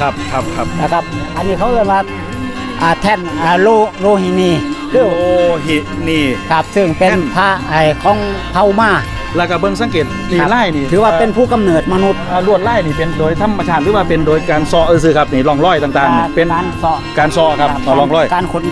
ครับครับครับนะครับ อันนี้เขาเรียกว่าอ่าแท่นอ่าโลโลหินีคือโอ้หินี่ครับ ซึ่งเป็นแท่นพระไอของเผ่ามาแล้วก็เบิ่งสังเกตนี่ครับไล่นี่ถือว่าเป็นผู้กำเนิดมนุษย์อ่าลวดไล่นี่เป็นโดยธรรมชาติหรือว่าเป็นโดยการซอเออซื้อครับนี่ร่องรอยต่างๆนี่เป็นการเสาะการซอครับเอาร่องรอย การขน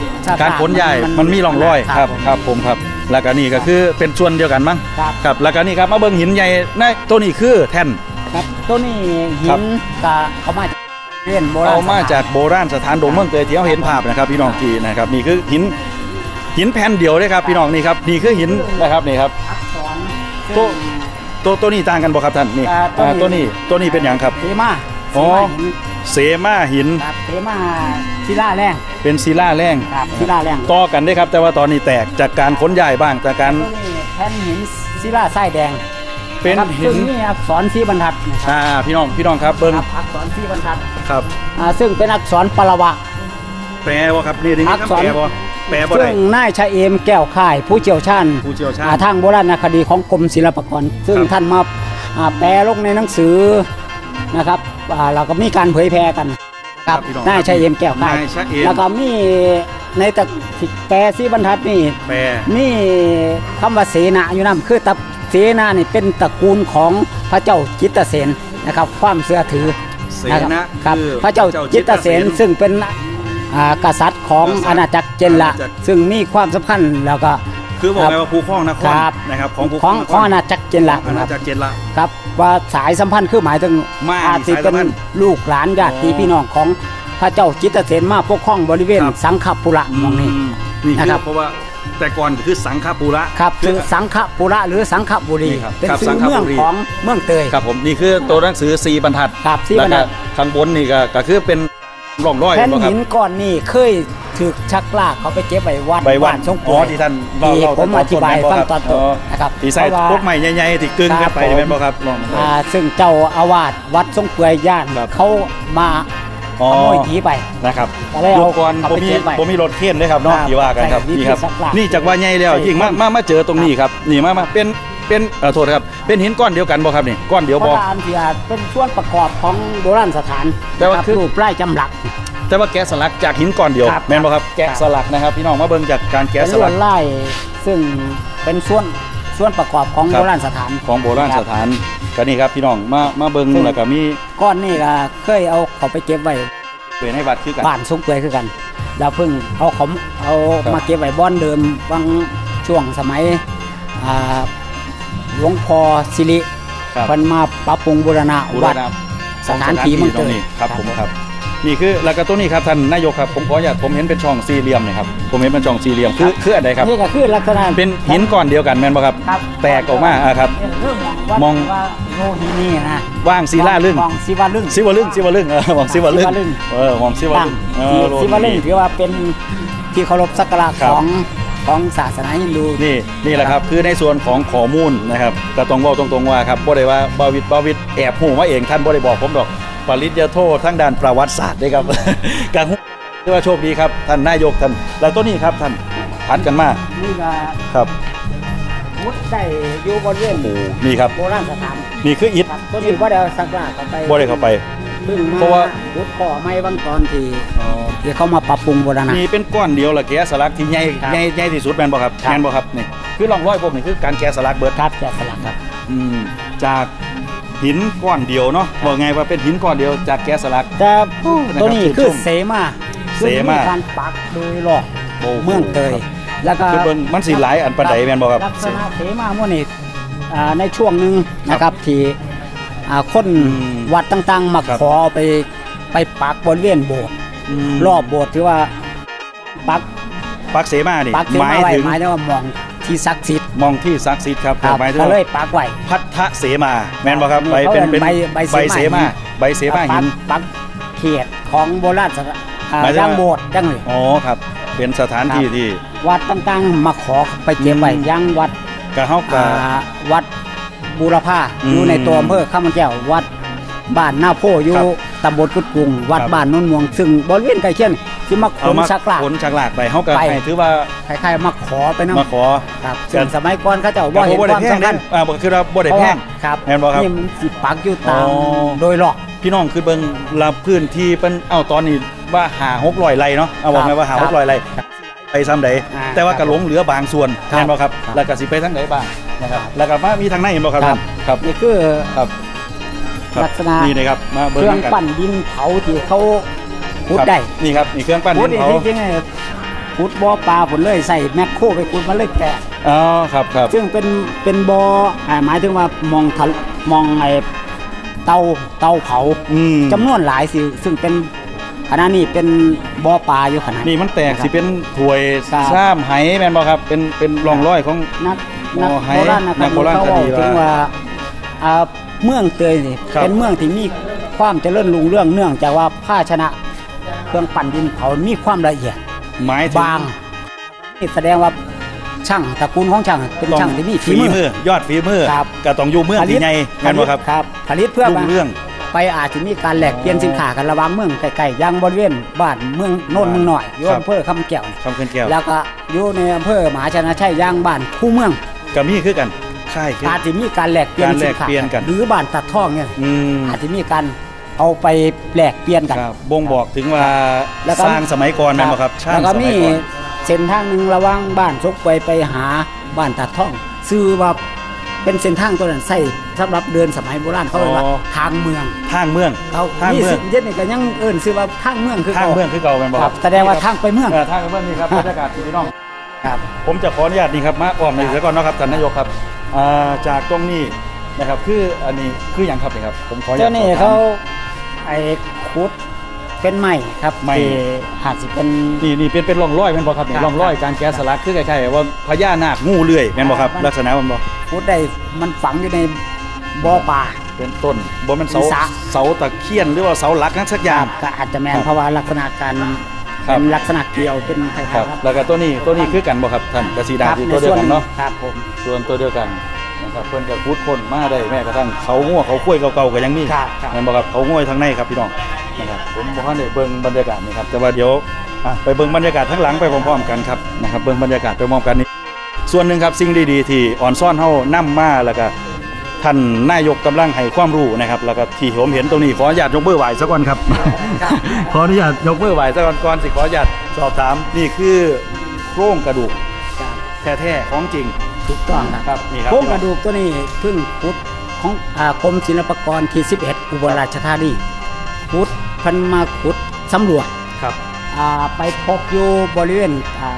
การขนย้ายมันมีร่องรอยครับผมครับผมครับแล้วก็นี่ก็คือเป็นส่วนเดียวกันมั้งครับครับแล้วก็นี่ครับมาเบิ่งหินใหญ่ในตัวนี้คือแท่นครับตัวนี้หิครับนกะเขามาจาก เรียนโบราณเอามาสถนจากโบราณสถานโดมเมืองเตยที่เราเห็นภาพนะครับพี่น้องทีนะครับนี่คือหินหินแผ่นเดียวเลยครับพี่น้องนี่ครับนี่คือหินนะครับนี่ครับอักษรตัวตัวตัวนี้ต่างกันบ่ครับท่านนี่อ่าอ่าตัตัววนี้นี้ตัวนี้เป็นอย่างครับเทมาอ๋อเทมาหินเสมาหินครับเทมาศิลาแรงเป็นศิลาแรงครับศิลาแรงต่อกันได้ครับแต่ว่าตอนนี้แตกจากการขนย้ายบ้างจากการตัวนี้แผ่นหินศิลาไส้แดง เป็นครับหิน ซึ่งมีอักษรสีบรรทัดนะครับอ่าพี่น้องพี่น้องครับเบิ้งครับอักษรสีบรรทัดครับอ่าซึ่งเป็นอักษรปรวะ แปลว่าครับนี่นี่อักษรแปลว่าแปลว่าซึ่ได้งนายชาเอมแก้วค่าย ผู้เชี่ยวชาญผู้เชี่ยวชาญอ่ทางโบราณคดีของกรมศิลปากร ซึ่งครับ ท่านมาอ่าแปลลงในหนังสือนะครับอ่าเราก็มีการเผยแพร่กันครับพี่น้องนายชาเอมแก้วค่าย นายชะเอมแล้วก็มีในตะแปลสีบรรทัดนี่แปล มีคำว่าเสนาอยู่นํคือตะ เสนานี่เป็นตระกูลของพระเจ้าจิตรเสนนะครับ ความเสื่อถือเสนะครับนะครับคือพระเจ้าจิตรเสนซึ่งเป็นอ่ากษัตริย์ของกษัตริย์อาณาจักรเจนละอาณาจักรซึ่งมีความสำคัญแล้วก็คือบอกไงว่าภูข้องนครครับนะครับของภูขข้อองงนคของรอาณาจักรเจนละอาณานะคจัรับกรเจนละครับว่าสายสัมพันธ์คือหมายถึงมาอาจจะเป็นสายสัมพันธ์ลูกหลานญาติอ๋อพี่น้องของพระเจ้าจิตรเสนมาปกครองบริเวณครับสังขปุระมองนี้อืมนี่นะคืครัอบเพราะว่า แต่ก่อนคือสังฆปูระครับคืคืออสังขปุระหรือสังขบุรีนี่ครับเป็นครับชื่สัองขบุเมืองรีของเมืองเตยครับผมนี่คือตัวหนังสือสีบรรทัดครับสี่บรรทัดแล้วก็ข้างบนนี่ก็ก็คือเป็นร่องรอยแผ่นบ่ครับหินก้อนนี่เคยถูกชักลากเขาไปเก็บไว้วัดใบวันบ้านชงอ๋ป่อวยที่ท่านเล่าที่เล่าผมอธิบายฟังตอนต้นอ๋อนะครับที่ใส่เพราะว่าพวกใหม่ใหญ่ๆที่กึ่งครักับนไปผมนี่แม่นบ่ครับลองอ่าซึ่งเจ้าอาวาสวัดทรงเปื่อยย่านครับเขามา อ๋อ ขโมยผีไป นะครับก็เลยเอายุคก่อนเอาบ่ไปมีเก็บไว้บ่มีรถเข็นเลยครับเนาะครับที่ว่ากันครับใส่วิธีนี่ครับสักหลักนี่จากว่าใหญ่แล้วใส่ยิ่งมาคนมามาเจอตรงนี้ครับนี่มามาเป็นเป็นเอ่อโทษครับ เป็นหินก้อนเดียวกันบ่ครับนี่ก้อนเดียวเพบ่ราะว่าอันที่อาจเป็นส่วนประกอบของโบราณสถานแต่ว่านะรับคือ รูปไร่จำหลัก แต่ว่าแกะสลักจากหินก้อนเดียวครับแม่นบ่ครับแกะครับสลักนะครับพี่น้องมาเบิ่งจากการเป็แกะนสลวลัดกไล่ซึ่งเป็นส่วนส่วนประกอบของครับ โบราณสถาน ของโบราณสถานก็นี่ครับพี่น้องมามาเบิ่งซึ่ง แล้วก็มี ก้อนนี่ก็เคยเอาเขาไปเก็บไว้ เปิดให้วัดคือกันบ้านสงเปื่อยคือกันแล้วเพิ่งเอาเขาเอาครับมาเก็บไว้บ้อนเดิมบางช่วงสมัยอ่าหลวงพ่อสิริครับเพิ่นมาปรับปรุงบูรณะบูรวัดณะสถานที่เมืองเตยตรงนี้ครับครับผมครับ นี่คือแล้วก็ตัวนี้ครับท่านนายกครับผมขออนุญาตผมเห็นเป็นช่องสี่เหลี่ยมนี่ครับผมเห็นเป็นช่องสี่เหลี่ยมคือคืออะไรครับนี่ก็คือลักษณะเป็นหินก้อนเดียวกันแม่นบ่ครับ ครับแตกออกมาอะครับเรื่องวัดมองว่าโลหินีนะว่างศิลาลึงมองศิวลึงศิวลึงศิวลึงเออมองศิวลึงศิวลึงเออมองศิวตั้ลึงงเอที่อโลศิวลึงหินถือว่าเป็นที่เคารพสักการะครับของของศาสนาฮินดูนี่นี่แหละครับคือในส่วนของข้อมูลนะครับก็ต้องเว่าตรงๆว่าครับบ่ได้ว่าบาวิดบาวิดแอบหูมาเองท่านบ่ได้บอกผมดอก ปริญญาโททั้งด้านประวัติศาสตร์ด้วยครับ การหูถือว่าโชคดีครับ ท่านนายกท่านแล้วตัวนี้ครับท่านพันกันมานี่ก็ครับมุดได้อยู่บริเวณโอ้นี่ครับโบราณสถานนี่คืออิฐครับต้นนี้ว่าเดี๋ยวสักการะเข้าไปบ่ได้เข้าไปเพิ่งมาเพราะว่าพุดก่อไม้บางตอนที่ที่เขามาปรับปรุงบูรณะนี่เป็นก้อนเดียวละแกะสลักที่ใหญ่ครับใหญ่ใหญ่ที่สุดแม่นบ่ครับครับแม่นบ่ครับนี่คือร่องรอยพวกนี้คือการแกะสลักเบิดครับแกะสลักครับอืมจาก หินก้อนเดียวเนาะบอกไงว่าเป็นหินก้อนเดียวจากแกะสลัก แต่นะครับตัวนี้คือเสมาเสมาซึ่งการปักโดยรอบโอ้โหเมืองเตยครับแล้วก็คือเบิ่งมันสิหลายอันปานใดแม่นบ่ครับลักษณะเสมาโมนี่อ่าในช่วงหนึ่งนะครับที่อ่าคนอืมวัดต่างๆ มาครับขอไปไปปักบริเวณโบสถ์มรอบโบสถ์ที่ว่าปักปักเสมานี่ปักเสหมามายไว้ถึงหมายถึงว่ามองที่ศักดิ์สิทธิ์ มองที่ศักดิ์สิทธิ์ครับครับหมายถึงก็ว่าเลยปักไว้พัทธเสมา แม่นบ่ครับนี่ใบเป็นเขาเรียกเป็นใบใบเสมาเสมาใบเสมาหินปักเขียดของโบราณสถานอ่าหมายถึงย่างว่าโบสถ์จังเลยอ๋อครับ เป็นสถานที่ที่ วัดต่างๆมาขอไปเก็บไว้อืมอยังวัดกะเฮาอ่กะาวัดบูรพาอืมอยู่ในตัวอำเภอข้ามแก้ววัดบ้านหน้าโพอยู่ครับตำบลกุดกรุงวัดครับบ้านโนนม่วง ซึ่งบริเวณใกล้เคียง ที่มาขเอานมาชักลากขนชักลากไปเฮาก็ไป ให้ถือว่าคล้ายๆมาขอไปนํมาขอ ครับซึ่งสมัยก่อนเขาเจ้าก็ว่าเห็นบ่คได้วามแพงสำคัเด้ญอ่าบ่คือว่าบ่ได้เพราะแพว่าง ครับแม่นบ่ครับนี่มันสิปักอยู่ตามอ๋อ โดยรอบพี่น้องคือเบิ่งรับพื้นที่เป็นเอ้าตอนนี้ว่าหา600ไร่เนาะเอาบอกไหมว่าหาครับ600ไร่ไปซ้ำใดอ่าแต่ว่ากระหลงเหลือบางส่วนครับแม่นบ่ครับ ครับ แล้วก็สิไปทางไหนบ้างนะครับแล้วก็มามีทางไหนเห็นบ่ครับครับครับนี่คือครับครับลักษณะ นี่นะครับมาเคเบิ่งรื่องกัน ปั้นดินเผาที่เขา ขุดครับได้นี่ครับนี่เครื่องปั้นขุดิดนนี่เผาจริงๆไงขุดบ่อปลาผลเลยใส่แมคโครไปขุดมาเลยแกะอ๋อครับครับซึ่งเป็นเป็นบ่ออ่าหมายถึงว่ามองทะมองไอ้เตาเตาเผาอืมจำนวนหลายสิซึ่งเป็นขณะนี้เป็นบ่อปลาอยู่ขนาดนี่มันแตกครับสิเป็นถ้วยครับซ้ำไหแม่นบ่ครับเป็นเป็นร่องรอยของนักหมนักอไฮโบราณนะคนัรับกโบราณเขาคดีบอกถึงว่าว่าอ่าเมืองเตยนี่ครับเป็นเมืองที่มีความเจริญรุ่งเรื่องเนื่องจากว่าภาชนะ เครื่องปั่นดินเผามีความละเอียดหมายถึงบางนี่แสดงว่าช่างตระกูลของช่างเป็นต้องช่างที่มีฝีฝีมือมือ ยอดฝีมือครับก็ต้องอยู่เมืองที่ใหญ่แม่นบ่ครับครับผลิตเพื่อรุ่งเรื่องไปอาจจะมีการแลกเปลี่ยนสินค้ากันระหว่างเมืองไกลๆอย่างบริเวณบ้านเมืองโน่นเมืองหน่อยอยู่ครับอำเภอคำแก้วนี่คำเขื่อนแก้วแล้วก็อยู่ในอำเภอมหาชนะชัยย่างบ้านคู่เมืองก็มีคือกันค่ายคืออาจจะมีการแลกเปลี่ยนการแลสิกนค้าเปลี่ยนกันหรือบ้านตัดท่องเนี่ยอืมอาจจะมีการ เอาไปแลกเปลี่ยนกัน ครับบ่งบอกถึงว่าแล้วก็ สร้างสมัยก่อนแม่นบ่ครับช่างแล้วก็สมีมัยก่อนเส้นทางหนึ่งระหว่างบ้านซกไปไปหาบ้านตัดท่องซื้อว่าเป็นเส้นทางตัวนั้นใส่สำหรับเดินสมัยโบราณเขาเรียกว่าทางเมืองทางเมืองเขาทางนี่เมือง สิเย็นนี่ก็ยังเอิ้นซื้อว่าทางเมืองคือทางเขาเมืองคือเก่าแม่นบ่คครัรับบแสดงว่าทางไปเมืองเออทางไปเมืองนี่ครับบรรยากาศพี่น้อง ครับ ผมจะขออนุญาตนี่ครับมาอ้อมในอยเสียก่อนเนาะครับท่านนายกครับอ่าจากตรงนี้นะครับคืออันนี้คืออย่างครับนี่ครับผมขออนุญาเจ้าตนี่สอบถมเขา ไอ้ขุดเป็นไม้ครับไม้ ที่หากสิเป็น นี่นี่เป็นเป็นร่องรอยแม่นบ่ครับนี่ครับร่องรอยการแกะสลักคือคล้ายๆว่าพญานาคงูเลื้อยแม่นบ่ครับครับลักษณะมันบ่ขุดได้มันฝังอยู่ในบ่อปลา เป็นต้นบ่แม่นเสามีสระ เสาตะเคียนหรือว่าเสาหลักนั้นสักอย่าง ก็อาจจะแมครันบเพราะว่าลักษณะการครับ เป็นลักษณะเกลียวเป็นไทยครับครับแล้วก็ตัวนี้ตัวนี้คือกันบ่ครับท่านกระสีดาครับที่ในตัวเดียส่ววนกันเนาะ ครับผม ส่วนตัวเดียวกัน นะครับเพิ่นก็พูดคนมาได้แม้กระทั่งเขางัวเขาคุ้ยเก่าๆก็ยังมีครับครับ แม่นบ่ครับเขางัวทางในครับพี่น้องนะครับผมบ่ทันได้เบิ่งบรรยากาศนี่ครับแต่ว่าเดี๋ยวอะไปเบิ่งบรรยากาศทั้างหลังไปพร้อมๆกันครับนะครับเบิ่งบรรยากาศไปพร้อมกันนี่ส่วนหนึ่งครับสิ่งดีๆ ที่อ่อนซ่อนเฮานํมาแล้วก็ท่านนายกกำลังให้ความรู้นะครับ แล้วก็ที่ผมเห็นตรงนี้ขออนุญาตยกมือไหว้ซะก่อนครับ ขออนุญาตยกมือไหว้ซะก่อนก่อนสิขออนุญาตสอบถามนี่คือโครงกระดูกครับแท้ๆของจริง ถูกต้องครับครับนี่ครับ โครงกระดูกตัวนี้เพิ่งขุดของอ่ากรมศิลปากรที่ 11 อุบลราชธานีขุดเพันมาขุดสำรวจครับอ่าไปพบอยู่บริเวณอ่า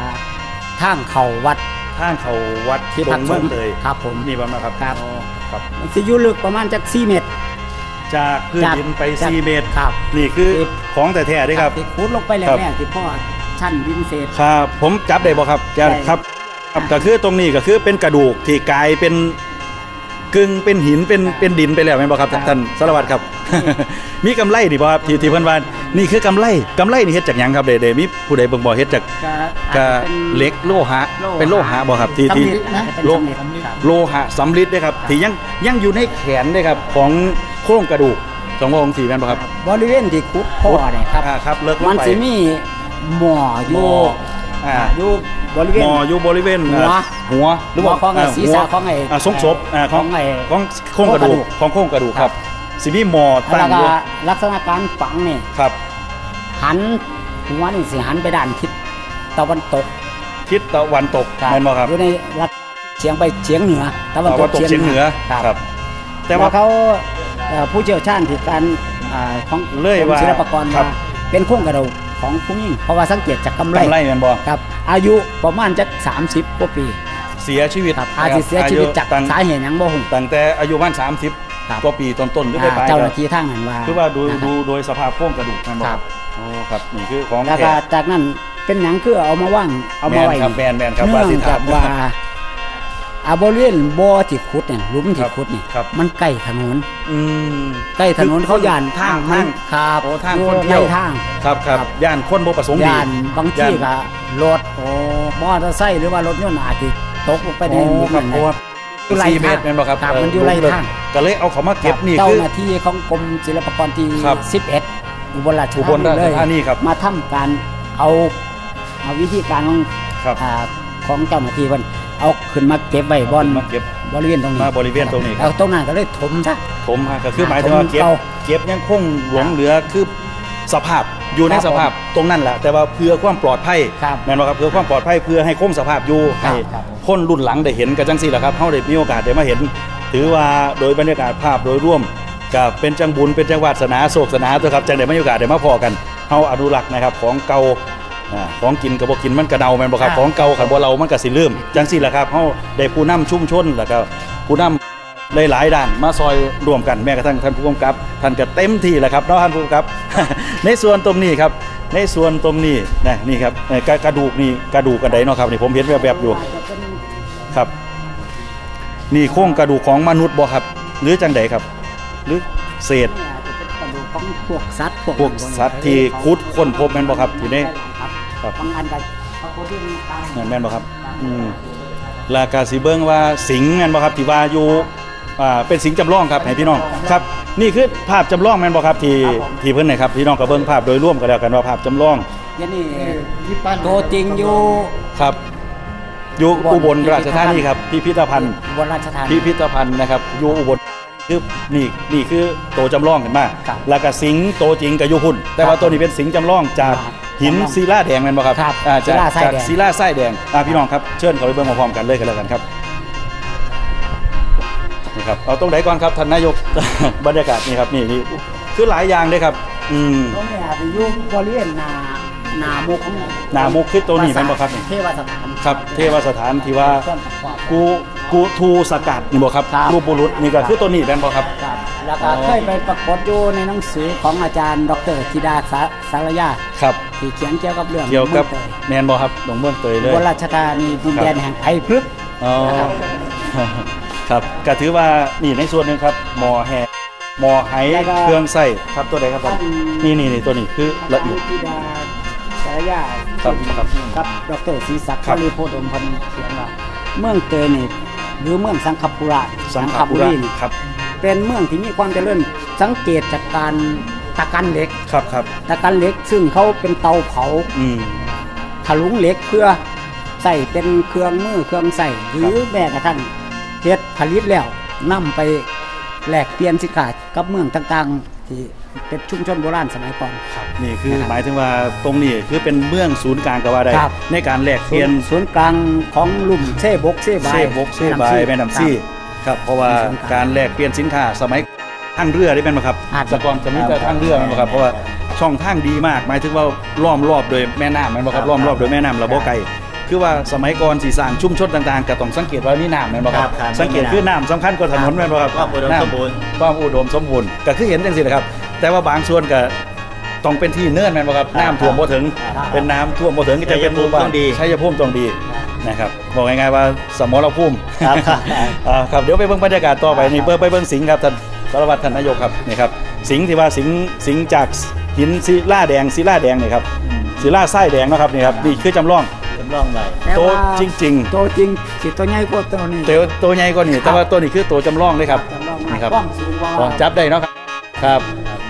ทางเขาวัดทางเขาวัดที่ดพักงสเมืองงฆ์เลยครับผม นี่บ้างนะครับครับ อ๋อครับ มันสิอยู่ลึกประมาณจาก4เมตร จากพื้นจากดินไปจาก4เมตรครับนี่คือที่ของแต่แท้ๆด้วยครับ ที่ขุดลงไปแรครับกๆที่พ่อชั้นดินเศษ ครับ ผมจับได้บ่ครับจะได้ ครับครับ ก็คือตรงนี้ก็คือเป็นกระดูกที่กลายเป็นกึ่งเป็นหินเป็นเป็นดินไปแล้วแม่นบ่ครับครับท่านสารวัตรครับ มีกำไรนี่บ่ครับที่ที่เพิ่นว่านี่คือกำไรกำไรนี่เฮ็ดจากหยังครับเด้ๆมีผู้ใดเบิ่งบ่เฮ็ดจากก็กะอาจจะเป็นเหล็กโลหะโลหะเป็นโลหะบ่ครับที่ที่สำริดนะเป็นโลสำริดครับโลหะสำริดด้วยครับที่ยังยังอยู่ในแขนด้วยครับของโครงกระดูกสองพระองค์สี่แม่นบ่ครับบริเวณที่ขุดพ่อเนี่ยครับอ่าครับเลิกลงมันไปจะมีหมออยู่หม้ออ่าอยู่ บริเวณหมออยู่บริเวณหัวอ่าหัวหรือว่าหัวของไอ้าศีรษะหัวของไอ้อ่าทรงศพอ่าของของไอ้ของโครงกระดูกของโครงกระดูกครับสิมีหมอตั้แล้วงอก็ยู่ลักษณะการฝังเนี่ยครับ หันหัวนี่สิหันไปด้านทิศตะวันตก ทิศตะวันตกแม่นบ่ครับอยู่ในลักเฉียงไปเฉียงเหนือตะวันตะตวันกตกเฉียงเฉียงเหนือครับครับแต่แต่ว่าว่าเขาเอ่อผู้เชี่ยวชาญที่การอ่าของเลยว่ากรมศิลปากรครัมาบเป็นโครงกระดูก ของผู้หญิงเพราะว่าสังเกตจากกำไรกำไรแม่นบ่ครับอายุประมาณจัก30กว่าปีเสียชีวิตครับอาจจะเสียชีวิตจากตั้งสาเหตุหยังบ่ฮู้ตั้งแต่อายุประมาณครับ30กว่าปีต้นๆหรือไปอ่าปลายๆเจ้าหน้าที่ทางนั้นว่าคือว่าดูนะครับดูโดยสภาพโครงกระดูกแม่นบ่ครับโอ้ครับนี่คือของแล้วแท้ก็จากนั้นเป็นหยังคือเอามาว่างเอามาไว้แม่นครับแม่นแม่นครับเนื่ว่าองสิถาจากมว่า อาบริเวณบ่อที่ขุดเนี่ยหลุมคที่รับขุดนี่ครับมันใกล้ถนนอืมใกล้ถนนคือเขาย่านทางมัทางครับโอ้ทางอยู่คนเที่ยวใทางครับครับครับย่านคนบ่ประสงค์ดีย่านบางที่ย่ก็รถโอ้มอเตอร์ไซค์หรือว่ารถยนต์อาจจะตกลงไปในโอ้หลุมครับนั้นเพราะว่าอยู่ไหลสี่เมทาตงรแม่นบ่ครับครับเมันอยู่ไหลทางก็เลยเอาเขามาเก็บนี่เจ้าคือหน้าที่ของกรมศิลปากรที่ครับ11 อุบลราชอุบลราชเลยธานีครับมาทำการเอาเอาวิธีการของครับอ่าของเจ้าหน้าที่เพิ่น เอาขึ้นมาเก็บไว้บอนมาเก็บบริเวณตรงนี้มาบริเวณตรงนี้ครับแล้วตรงนั้นก็เลยถมซะผมฮะก็คือหมายถึงว่าเก็บเก่าเก็บยังคงหลงเหลือคือสภาพอยู่ในครับสภาพตรงนั้นแหละแต่ว่าเพื่อความปลอดภัยครับแม่นบ่ครับเพื่อความปลอดภัยเพื่อให้คงสภาพอยู่ครับให้ครับคนรุ่นหลังได้เห็นกันจังซี่แหละครับเฮาได้มีโอกาสได้มาเห็น ถือว่าโดยบรรยากาศภาพโดยร่วมกับเป็นจังบุญเป็นจังวาสนาโศกสนาตัวครับจังได้มีโอกาสได้มาพอกันเฮาอนุรักษ์นะครับของเก่า อ่าของกินกับบ่กินมันกระเดาแม่นบ่ครับครับของเก่าคันบ่เรามันก็สิลืมจังซี่แหละครับเฮาได้ผู้นำชุมชนแล้วก็ผู้นำหลายๆด้านมาซอยรวมกันแม้กระทั่งท่านผู้กำกับท่านก็เต็มที่แหละครับเนาะท่านผู้กำกับ ในส่วนตรงนี้ครับ ในส่วนตรงนี้นะนี่ครับเอ่อกระกระดูกนี่กระดูกกันไดเนาะครับนี่ผมเห็นแบบๆอยู่ครับ นี่โครงกระดูกของมนุษย์บ่ครับ หรือจังใดครับ หรือเศษนี่อาจจะเป็นกระดูกของพวกสัตว์พวกสัตว์ที่คุดค้นพบแม่นบ่ครับที่ได้ครับ ครับ บางอันก็ปรากฏที่ตามแม่นแม่นบ่ครับอืม แลากาสิเบิ่งว่าสิงห์แม่นบ่ครับที่ว่าอยู่อ่าเป็นสิงห์จำลองครับให้พี่น้องครับ นี่คือภาพจำลองแม่นบ่ครับที่ที่เพิ่นนะครับพี่น้องก็เบิ่งภาพโดยรวมกันแล้วกันว่าภาพจำลองอย่างนี่ตัวจริงอยู่ครับ อยู่อุบลราชธานีครับพิพิธภัณฑ์อุบลราชธานีพิพิธภัณฑ์นะครับอยู่อุบลคือนี่นี่คือโตจำลองกันมาครับแล้วก็สิงห์โตจริงกับยุหุ่นแต่ว่าตัวนี้เป็นสิงห์จำลองจากครับ หินศิลาแดงแม่นบ่ครับครับอ่าจากศิลาทรายจากแดง ศิลาทรายแดงอ่าพี่น้องครับเชิญเขาไปเบิ่งพร้อมๆกันเลยกันแล้วกันครับนี่ครับเอาตรงไหนก่อนครับท่านนายก บรรยากาศนี่ครับนี่นี่คือหลายอย่างเลยครับ อืม ตรงนี้อาจจะอยู่บริเวณหนาหนามุกของหน้ามุกคือตัวนี้แม่นบ่ครับนี่ เทวสถานครับเทวสถานที่ว่า ส่วนประกอบ กูกูทูสกัดนี่บ่ครับครับ รูปบุรุษนี่ก็คือตัวนี้แม่นบ่ครับครับ แล้วก็อ๋อเคยไปปรากฏอยู่ในหนังสือของอาจารย์ ดรธิดาสาสารยาครับที่เขียนเกี่ยวกับเรื่องเกี่ยวกับมืองตยแมนบอครับหลวงเมืองเตยเลอุยบลราชธานีดินแดนแห่งไผ่พฤกษ์อ๋อนะครับครับก็ถือว่านี่ในส่วนหนึ่งครับหมอแห่หมอไหเครื่องใส่ครับตัวใดครับท่านนี่นี่นี่ตัวนี้คือละเอียดธิดาสารยาครับครับครับดรศรีศักดิ์ครับรีโพดมพันธ์เขียนว่าเมืองเตยนี่หรือเมืองสังคปุระสังขบุรีนี่ครับ เป็นเมืองที่มีความเจริญสังเกตจากการตะกันเหล็กครับครับตะกันเหล็กซึ่งเขาเป็นเตาเผาอืมถลุงเหล็กเพื่อใส่เป็นเครื่องมือเครื่องใส่หรือแม้กระทั่งเฮ็ดผลิตแล้วนำไปแลกเปลี่ยนสินค้ากับเมืองต่างๆ ที่เป็นชุมชนโบราณสมัยก่อนนี่คือนะครับหมายถึงว่าตรงนี้คือเป็นเมืองศูนย์กลางก็ว่าได้ครับในการแลกเปศูลี่ยนนย์ศูนย์กลางของลุ่มเซ่บกเซ่บายเซ่บกเซ่บายแม่น้ำซี่ ครับเพราะว่าเป็นศูนย์กลางการแลกเปลี่ยนสินค้าสมัยทางเรือได้เป็นไหมครับอ่าสกอร์จะมีแต่ทางเรือแม่นบ่ครับเพราะว่าช่องทางดีมาก หมายถึงว่าล้อมรอบโดยแม่น้ำแม่นบ่ครับล้อมรอบโดยแม่น้ำระบบไกลคือว่าสมัยก่อนสีสร้างชุมชนต่างๆก็ต้องสังเกตว่ามีน้ำแม่นบ่ครับครับครับ สังเกตคือน้ำสำคัญกว่าถนนแม่นบ่ครับความอุดมน้ำสมบูรณ์ความอุดมสมบูรณ์ก็คือเห็นจังซี่แหละครับแต่ว่าบางส่วนก็ต้องเป็นที่เนื่อนแม่นบ่ครับน้ำท่วมบ่ถึงครับเป็นน้ำท่วมบ่ถึงก็จะเป็นหมู่บ้านชัยภูมิต้องดีชัยภูมิต้องดี นะครับบอกง่ายๆว่าสมรภูมิครับครับอ่าครับเดี๋ยวไปเบิ่งบรรยากาศต่อไปนี่เบิ่งไปเบิ่งสิงห์ครับท่านสารวัตรท่านนายกครับนี่ครับสิงห์ที่ว่าสิงห์สิงห์จากหินศิลาแดงศิลาแดงนี่ครับศิลาทรายแดงนะครับนี่ครับนี่คือจำลองจำลองไว้แต่โตว่าจริงโตจริงสิตัวใหญ่กว่าตัวนี้ๆแต่ว่าตัวใหญ่กว่านี่แต่ว่าตัวนี้คือตัวจำลองเลยครับจำลองมานี่ครับกว้างสูงกว่าอ๋อจับได้เนาะครับครับ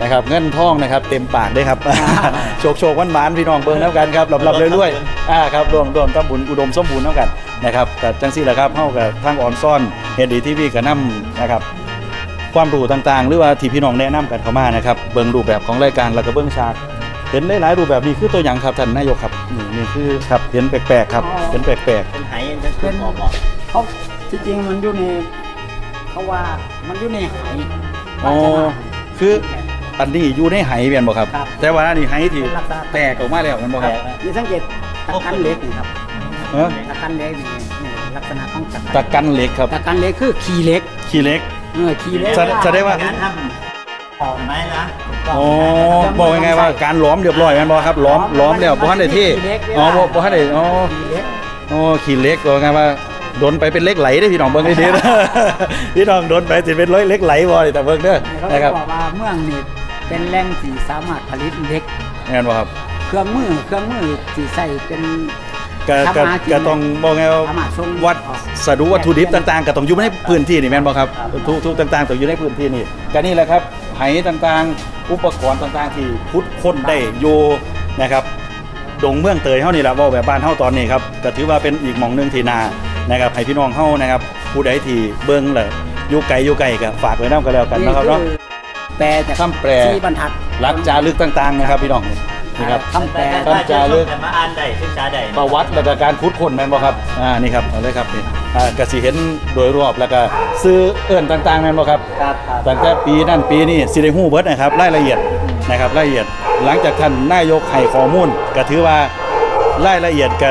นะครับเงินทองนะครับเต็มปากเลยครับ โชคโชควันหมานพี่น้องเบิ่งน้ำกันครับหลับๆเรื่อยๆอ่าครับรวมรวมทำบุญอุดมสมบูรณ์น้ำกันนะครับแต่จังซี่แหละครับเฮากับทางออนซ่อนเฮดดีทีวีกับนํนะครับความรู้ต่างๆ หรือว่าที่พี่น้องแนะนำกันเข้ามานะครับเบิ่งรูปแบบของรายการแล้วก็เบิ่งฉากเห็นหลายๆรูปแบบนี้คือตัวอย่างครับท่านนายกครับนี่นี่คือครับเห็นแปลกๆครับเห็นแปลกเป็นไหจะขึ้นออกออกเขาที่จริงมันอยู่ในเขาว่ามันอยู่ในไหๆอ๋อคือ อันนี้อยู่ในไหเวียนบ่ครับ ครับแต่ว่าอันนี้ไหที่เป็นลักษณะ แตกออกมาแล้วแมันบ่ครับ นี่สังเกตตะกันเหล็กนี่ครับเออตะกันเหล็กนี่นี่ลักษณะของตะตะกันเหล็กครับตะกันเหล็กคือขีเหล็กขี้เหล็ก เออขีเหล็กแสดแสดงว่า การทำออกไหมนะอ๋อบอกยังไงว่าการล้อมเรียบร้อยแม่นบ่ครับล้อมล้อมแล้วบ่ทันได้ที่อ๋อบ่บ่ทันได้อ๋อ ขีเหล็ก อ๋อขี้เหล็กบอกไงว่าโดนไปเป็นเหล็กไหลเด้อพี่น้องเบิ่งดีๆนะ พี่น้องโดนไปสิเป็นร้อยเหล็กไหลบ่นี่แต่เบิ่งเด้อเขานะครับ บอกว่าเมืองนี่ เป็นแหล่งที่สามารถผลิตเหล็กแม่นบ่ครับเครื่องมือเครื่องมือที่ใส่เป็น ก็ทำก็หากินก็ต้องบอกไงว่าสามารถส่งวัดสดุวัตถุดิบต่างๆ ก็ต้องอยู่ในพื้นที่นี่แม่นบ่ครับ ทุกทุกต่าง ๆต้องอยู่ในพื้นที่นี่ก็นี่แหละครับไหต่างๆ อุปกรณ์ต่างๆ ที่พุทธคนได้อยู่นะครับดงเมืองเตยเฮานี่แหละเว่าแบบบ้านเฮาตอนนี้ครับก็ถือว่าเป็นอีกหม่องหนึงที่น่านะครับให้พี่น้องเฮานะครับผู้ใดที่เบิ่งแล้วอยู่ไกลอยู่ไกลก็ฝากไว้นํกันแล้วกันนะครับเนาะ คือ แปลจากคำแปลสี่บรรทัดหลักจารึกต่างๆนะครับพี่น้องนี่ครับ คำแปล คำจารึกมาอ่านได้ศึกษาได้ประวัติแล้วก็การคุดคนแม่นบ่ครับอ่านี่ครับเอาเลยครับนี่อ่ากสิเห็นโดยรอบแล้วก็ซื้อเอิ้นต่างๆแม่นบ่ครับ ครับครับ ตั้งแต่ปีนั่นปีนี้สิได้ฮู้เบิดนะครับรายละเอียดนะครับรายละเอียดหลังจากท่านนายกให้ข้อมูลก็ถือว่ารายละเอียดก็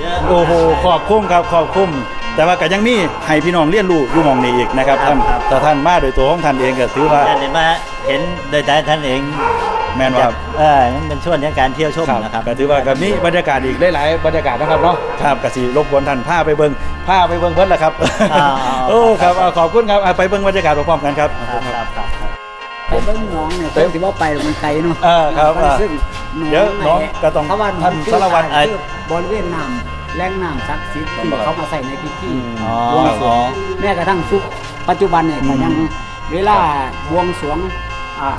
เยอะโอ้โหขอบคุ้มครับขอบคุ้ม แต่ว่าก็ยังมีให้พี่น้องเรียนรู้อยู่หมองนี้อีกนะครับท่านแต่ท่านมาโดยตัวของท่านเองก็ถือว่าท่านเห็นมาเห็นโดยใจท่านเองแม่นบ่ครับเออนั่นเป็นช่วงในการเที่ยวชมนะครับ ก็ถือว่าก็มีบรรยากาศอีกหลายๆบรรยากาศนะครับเนาะครับก็สิรบกวนท่านพาไปเบิ่งพาไปเบิ่งเพิ่นละครับอ่าโอ้ครับเอาขอบคุณครับเอาไปเบิ่งบรรยากาศพร้อมๆกันครับ ครับครับครับ ไปเบิ้งหน้องเนี่ยเต็เต็มมที่ว่าไปมันไกลเนาะเออครับมันซึ่งเดี๋ยวน้องก็ต้องเขาว่าท่านสารวัตร คือบริเวณน้ำ แหล่งน้ำศักดิ์สิทธิ์ที่เขามาใส่ในพิธีอ๋อบวงสรวอ๋งอแม้กระทั่งทุกปัจจุบันเนี่ยก็ยังเวลาบวงสรวงอ่า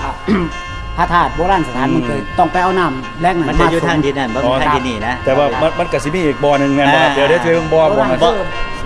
พระธาตุโบราณสถานมันเคยต้องไปเอาน้ำแหล่งมันน้ำจะมาอยู่ทางที่นั่นบ่อ๋อมีทางที่นี่นะแต่ว่ามันมันก็สิมีอีกบ่อหนึงแม่นบ่ครับอ่าเดี๋ยวเดี๋ยวเจอบ่อบ่อนั้นบ่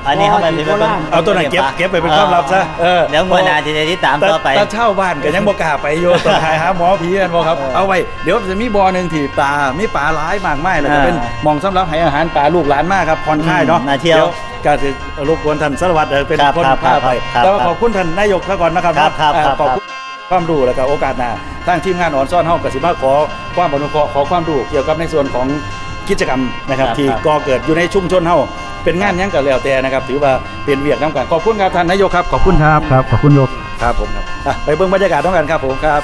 อันนี้เข้าไปเป็นโบราณเอาตัวไหนเก็บเก็บไปเป็นความลับซะเออเดี๋ยวงวดหน้าที่จะติดตามต่อไปแต่เช่าบ้านก็ยังบ่กล้าไปอยู่ต้องหาหาหมอผีกันบ่ครับเอาไว้เดี๋ยวจะมีบ่อหนึงที่ปลามีปลาหลายมากมายแล้วก็อ่าเป็นหมองสำหรับให้อาหารปลาลูกหลานมากครับผ่อนคลายเนาะอืมน่าเที่ยวก็จะรบกวนท่านสารวัตรเออเป็นครับคนครับพาไปครับแต่ว่าครับขอบคุณท่านนายกซะก่อนนะครับครับครับอ่าครับขอบคุณความรู้แล้วก็โอกาสหน้าทางทีมงานอ่อนซ่อนเฮาก็สิมาขอความอนุเคราะห์ขอความรู้เกี่ยวกับในส่วนของกิจกรรมนะครับครับที่ครับก่อเกิดอยู่ในชุมชนเฮา เป็นงานหยังก็แล้วแต่นะครับ ถือว่าเป็นเวียกน้ำกันขอบคุณครับท่านนายกครับขอบคุณครับครับขอบคุณโยกครับผมครับอะไปเบิ่งบรรยากาศต้องกันครับผมครับ